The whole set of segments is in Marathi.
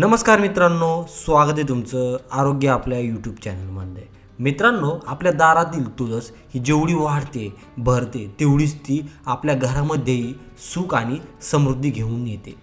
नमस्कार मित्रांनो स्वागत आहे तुमचं आरोग्य आपल्या यूट्यूब चॅनलमध्ये मित्रांनो आपल्या दारातील तुळस ही जेवढी वाढते भरते तेवढीच ती आपल्या घरामध्येही सुख आणि समृद्धी घेऊन येते.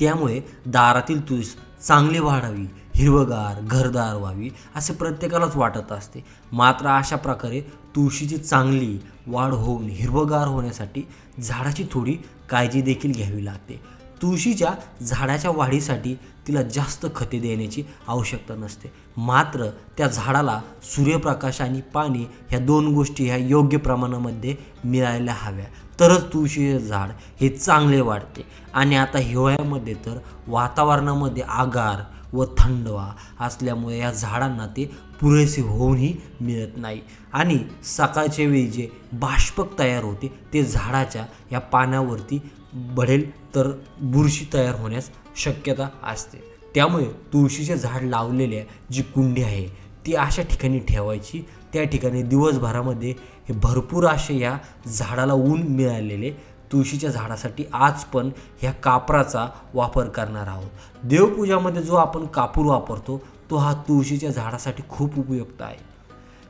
त्यामुळे दारातील तुळस चांगली वाढावी हिरवगार घरदार व्हावी असे प्रत्येकालाच वाटत असते. मात्र अशा प्रकारे तुळशीची चांगली वाढ होऊन हिरवगार होण्यासाठी झाडाची थोडी काळजी देखील घ्यावी लागते. तुळशीच्या झाडाच्या वाढीसाठी तिला जास्त खते देण्याची आवश्यकता नसते. मात्र त्या झाडाला सूर्यप्रकाश आणि पाणी ह्या दोन गोष्टी ह्या योग्य प्रमाणामध्ये मिळायला हव्या. तरच तुळशीचे झाड हे चांगले वाढते. आणि आता हिवाळ्यामध्ये तर वातावरणामध्ये आगार व थंडवा असल्यामुळे या झाडांना ते पुरेसे होऊनही मिळत नाही. आणि सकाळच्या वेळी जे बाष्पक तयार होते ते झाडाच्या या पाण्यावरती बढेल तर बुरशी तयार होण्यास शक्यता असते. त्यामुळे तुळशीचे झाड लावलेल्या जी कुंडी आहे ती अशा ठिकाणी ठेवायची. त्या ठिकाणी दिवसभरामध्ये हे भरपूर असे या झाडाला ऊन मिळालेले तुळशीच्या झाडासाठी आज पण ह्या कापराचा वापर करणार आहोत. देवपूजामध्ये जो आपण कापूर वापरतो तो हा तुळशीच्या झाडासाठी खूप उपयुक्त आहे.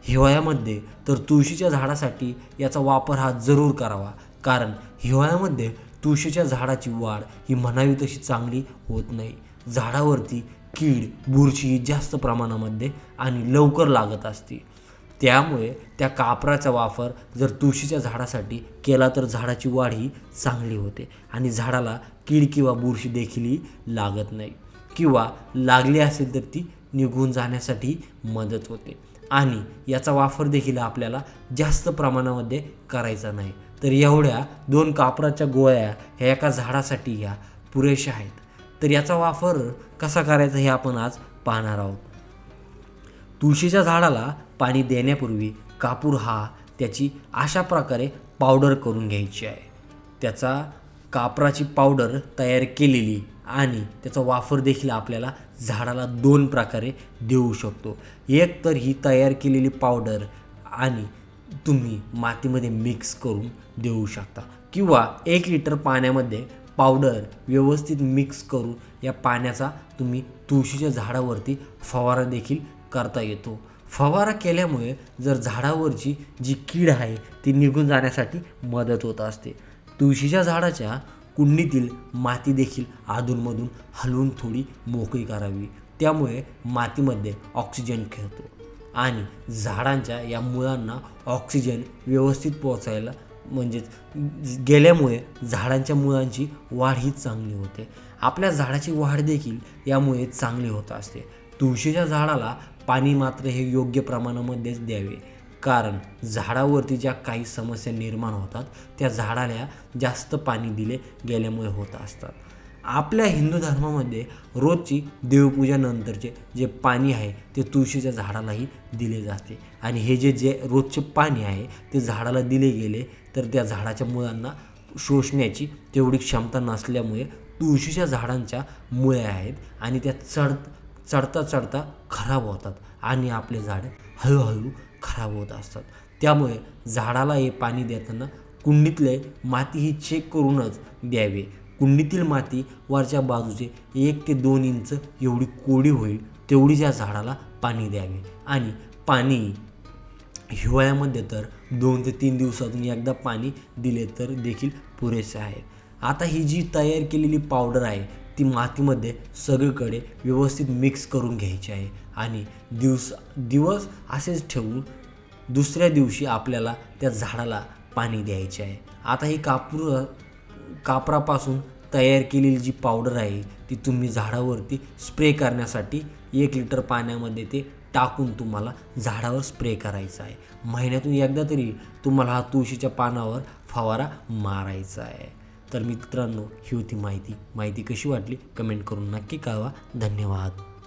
हिवाळ्यामध्ये तर तुळशीच्या झाडासाठी याचा वापर हा जरूर करावा. कारण हिवाळ्यामध्ये तुळशीच्या झाडाची वाढ ही म्हणावी तशी चांगली होत नाही. झाडावरती कीड बुरशी ही जास्त प्रमाणामध्ये आणि लवकर लागत असते. त्यामुळे त्या कापराचा वापर जर तुळशीच्या झाडासाठी केला तर झाडाची वाढ ही चांगली होते आणि झाडाला कीड किंवा बुरशी देखीलही लागत नाही किंवा लागली असेल तर ती निघून जाण्यासाठी मदत होते. आणि याचा वापर देखील आपल्याला जास्त प्रमाणामध्ये करायचा नाही. तर एवढ्या दोन कापराच्या गोळ्या ह्या एका झाडासाठी ह्या पुरेशा आहेत. तर याचा वापर कसा करायचा हे आपण आज पाहणार आहोत. तुळशीच्या झाडाला पाणी देण्यापूर्वी कापूर हा त्याची अशा प्रकारे पावडर करून घ्यायची आहे. त्याचा कापराची पावडर तयार केलेली आणि त्याचा वापर देखील आपल्याला झाडाला दोन प्रकारे देऊ शकतो. एक तर ही तयार केलेली पावडर आणि तुम्ही मातीमध्ये मिक्स करून देऊ शकता. किंवा एक लिटर पाण्यामध्ये पावडर व्यवस्थित मिक्स करून या पाण्याचा तुम्ही तुळशीच्या झाडावरती फवारा देखील करता येतो. फवारा केल्यामुळे जर झाडावरची जी कीड आहे ती निघून जाण्यासाठी मदत होत असते. तुळशीच्या झाडाच्या कुंडीतील माती देखील अधूनमधून हलवून थोडी मोकळी करावी. त्यामुळे मातीमध्ये ऑक्सिजन खेळतो. आणि झाडांच्या या मुळांना ऑक्सिजन व्यवस्थित पोचायला म्हणजेच गेल्यामुळे झाडांच्या मुळांची वाढ ही चांगली होते. आपल्या झाडाची वाढ देखील यामुळे चांगली होत असते. तुळशीच्या झाडाला पाणी मात्र हे योग्य प्रमाणामध्येच द्यावे. कारण झाडावरती ज्या काही समस्या निर्माण होतात त्या झाडाला जास्त पाणी दिले गेल्यामुळे होत असतात. आपल्या हिंदू धर्मामध्ये रोजची देवपूजानंतरचे जे पाणी आहे ते तुळशीच्या झाडालाही दिले जाते. आणि हे जे जे रोजचे पाणी आहे ते झाडाला दिले गेले तर त्या झाडाच्या मुळांना शोषण्याची तेवढी क्षमता नसल्यामुळे तुळशीच्या झाडांच्या मुळे आहेत आणि त्या चढ चढता चढता खराब होतात आणि आपले झाडं हळूहळू खराब होत असतात. त्यामुळे झाडाला हे पाणी देताना कुंडीतले माती ही चेक करूनच द्यावे. कुंडीतील माती वरच्या बाजूचे एक ते दोन इंच एवढी कोडी होईल तेवढी या झाडाला पाणी द्यावे. आणि पाणी हिवाळ्यामध्ये तर दोन ते तीन दिवसातून एकदा पाणी दिले तर देखील पुरेसे आहे. आता ही जी तयार केलेली पावडर आहे ती मातीमध्ये सगळीकडे व्यवस्थित मिक्स करून घ्यायची आहे. आणि दिवस दिवस असेच ठेवून दुसऱ्या दिवशी आपल्याला त्या झाडाला पाणी द्यायचे आहे. आता ही कापूर कापरापासून तयार केलेली जी पावडर आहे ती तुम्ही झाडावरती स्प्रे करण्यासाठी एक लिटर पाण्यामध्ये ते टाकून तुम्हाला झाडावर स्प्रे करायचा आहे. महिन्यातून एकदा तरी तुम्हाला हा तुळशीच्या पानावर फवारा मारायचा आहे. तर मित्रांनो ही होती माहिती. माहिती कशी वाटली? कमेंट करून नक्की कळवा. धन्यवाद.